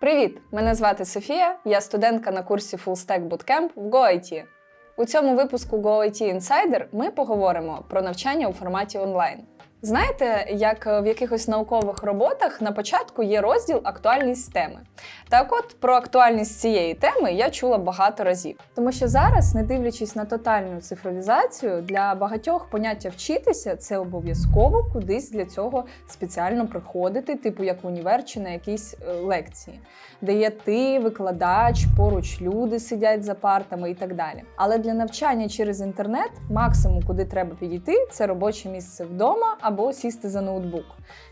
Привіт! Мене звати Софія, я студентка на курсі Full Stack Bootcamp в GoIT. У цьому випуску GoIT Insider ми поговоримо про навчання у форматі онлайн. Знаєте, як в якихось наукових роботах на початку є розділ актуальність теми. Так от про актуальність цієї теми я чула багато разів. Тому що зараз, не дивлячись на тотальну цифровізацію, для багатьох поняття вчитися це обов'язково кудись для цього спеціально приходити, типу як в універ чи на якісь е, лекції, де є ти, викладач, поруч люди сидять за партами і так далі. Але для навчання через інтернет максимум, куди треба підійти, це робоче місце вдома або сісти за ноутбук.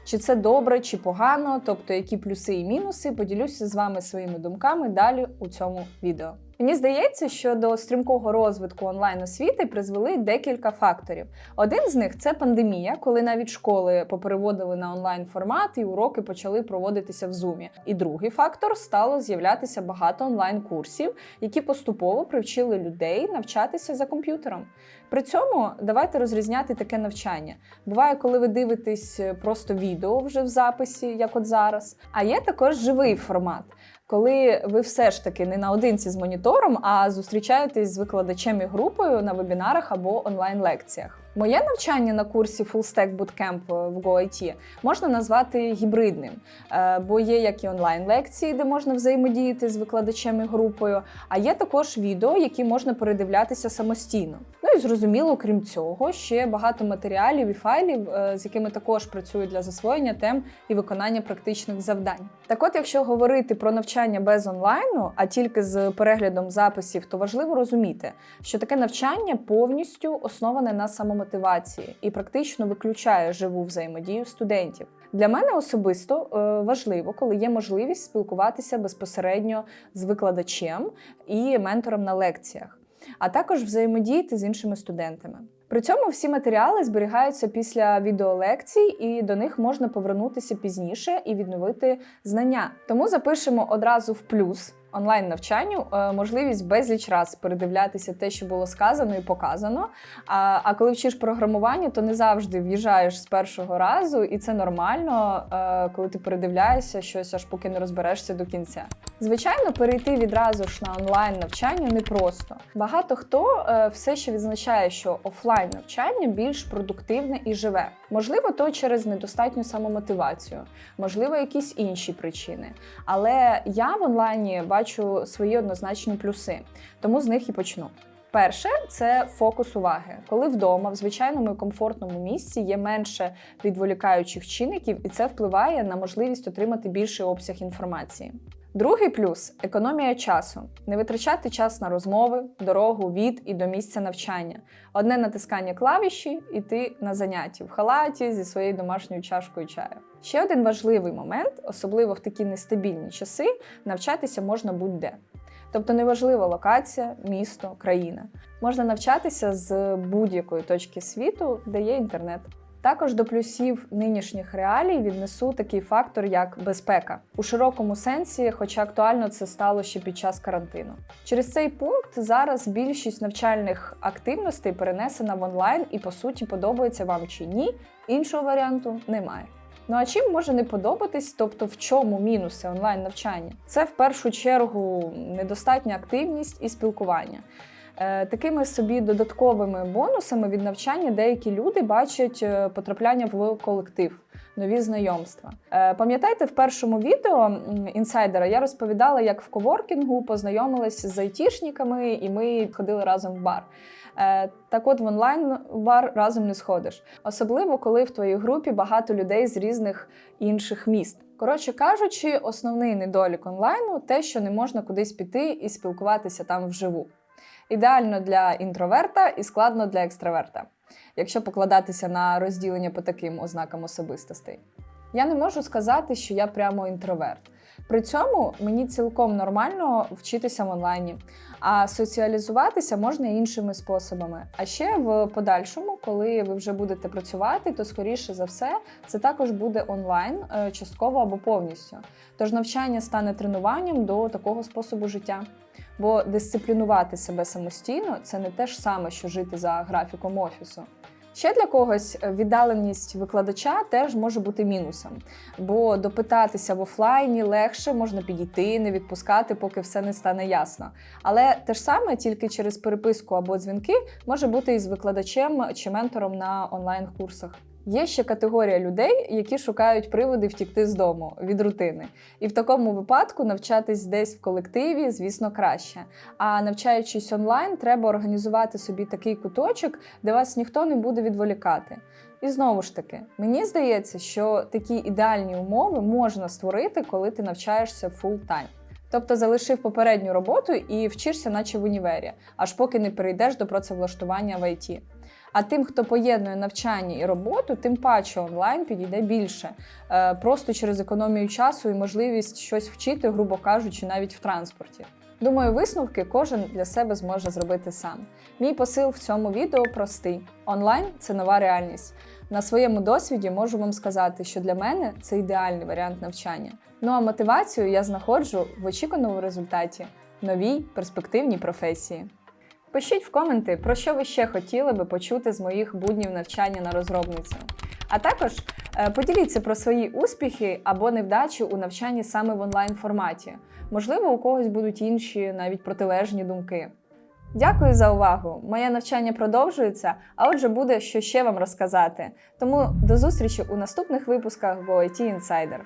Чи це добре, чи погано, тобто які плюси і мінуси, поділюся з вами своїми думками далі у цьому відео. Мені здається, що до стрімкого розвитку онлайн освіти призвели декілька факторів. Один з них це пандемія, коли навіть школи попереводили на онлайн формат і уроки почали проводитися в зумі. І другий фактор стало з'являтися багато онлайн-курсів, які поступово привчили людей навчатися за комп'ютером. При цьому давайте розрізняти таке навчання. Буває, коли ви дивитесь просто відео вже в записі, як от зараз. А є також живий формат. Коли ви все ж таки не наодинці з монітором, а зустрічаєтесь з викладачем і групою на вебінарах або онлайн-лекціях. Моє навчання на курсі Full Stack Bootcamp в GoIT можна назвати гібридним, е, бо є як і онлайн-лекції, де можна взаємодіяти з викладачем і групою, а є також відео, які можна передивлятися самостійно. Ну і зрозуміло, крім цього, ще багато матеріалів і файлів, е, з якими також працюють для засвоєння тем і виконання практичних завдань. Так от, якщо говорити про навчання без онлайну, а тільки з переглядом записів, то важливо розуміти, що таке навчання повністю основане на самомотивації мотивації і практично виключає живу взаємодію студентів. Для мене особисто е, важливо, коли є можливість спілкуватися безпосередньо з викладачем і ментором на лекціях, а також взаємодіяти з іншими студентами. При цьому всі матеріали зберігаються після відеолекцій, і до них можна повернутися пізніше і відновити знання. Тому запишемо одразу в плюс онлайн навчанню е, можливість безліч раз передивлятися те, що було сказано і показано. А а коли вчиш програмування, то не завжди в'їжджаєш з першого разу, і це нормально, е, коли ти передивляєшся щось, аж поки не розберешся до кінця. Звичайно, перейти відразу ж на онлайн навчання непросто. Багато хто е, все ще відзначає, що офлайн навчання більш продуктивне і живе. Можливо, то через недостатню самомотивацію, можливо, якісь інші причини. Але я в онлайні бачу свої однозначні плюси, тому з них і почну. Перше це фокус уваги, коли вдома, в звичайному і комфортному місці є менше відволікаючих чинників, і це впливає на можливість отримати більший обсяг інформації. Другий плюс економія часу. Не витрачати час на розмови, дорогу від і до місця навчання. Одне натискання клавіші і ти на занятті в халаті зі своєю домашньою чашкою чаю. Ще один важливий момент, особливо в такі нестабільні часи, навчатися можна будь-де. Тобто неважлива локація, місто, країна. Можна навчатися з будь-якої точки світу, де є інтернет. Також до плюсів нинішніх реалій віднесу такий фактор, як безпека у широкому сенсі, хоча актуально це стало ще під час карантину. Через цей пункт зараз більшість навчальних активностей перенесена в онлайн і по суті подобається вам чи ні. Іншого варіанту немає. Ну а чим може не подобатись, тобто в чому мінуси онлайн навчання? Це в першу чергу недостатня активність і спілкування. Е, такими собі додатковими бонусами від навчання деякі люди бачать е, потрапляння в колектив. Нові знайомства. Е, пам'ятаєте, в першому відео інсайдера я розповідала, як в коворкінгу познайомилася з айтішниками, і ми ходили разом в бар. Так от в онлайн бар разом не сходиш, особливо коли в твоїй групі багато людей з різних інших міст. Коротше кажучи, основний недолік онлайну те, що не можна кудись піти і спілкуватися там вживу. Ідеально для інтроверта і складно для екстраверта, якщо покладатися на розділення по таким ознакам особистостей. Я не можу сказати, що я прямо інтроверт. При цьому мені цілком нормально вчитися в онлайні, а соціалізуватися можна іншими способами. А ще в подальшому, коли ви вже будете працювати, то скоріше за все це також буде онлайн, е, частково або повністю. Тож навчання стане тренуванням до такого способу життя. Бо дисциплінувати себе самостійно це не те ж саме, що жити за графіком офісу. Ще для когось віддаленість викладача теж може бути мінусом, бо допитатися в офлайні легше можна підійти, не відпускати, поки все не стане ясно. Але те ж саме тільки через переписку або дзвінки може бути із викладачем чи ментором на онлайн-курсах. Є ще категорія людей, які шукають приводи втікти з дому від рутини. І в такому випадку навчатись десь в колективі, звісно, краще. А навчаючись онлайн, треба організувати собі такий куточок, де вас ніхто не буде відволікати. І знову ж таки, мені здається, що такі ідеальні умови можна створити, коли ти навчаєшся фулл-тайм. Тобто залишив попередню роботу і вчишся, наче в універі, аж поки не перейдеш до працевлаштування в ІТ. А тим, хто поєднує навчання і роботу, тим паче онлайн підійде більше, Е, просто через економію часу і можливість щось вчити, грубо кажучи, навіть в транспорті. Думаю, висновки кожен для себе зможе зробити сам. Мій посил в цьому відео простий: онлайн це нова реальність. На своєму досвіді можу вам сказати, що для мене це ідеальний варіант навчання. Ну а мотивацію я знаходжу в очікуваному результаті новій перспективній професії. Пишіть в коменти, про що ви ще хотіли би почути з моїх буднів навчання на розробницю. А також е, поділіться про свої успіхи або невдачі у навчанні саме в онлайн форматі. Можливо, у когось будуть інші, навіть протилежні думки. Дякую за увагу! Моє навчання продовжується, а отже, буде що ще вам розказати. Тому до зустрічі у наступних випусках GoIT Insider.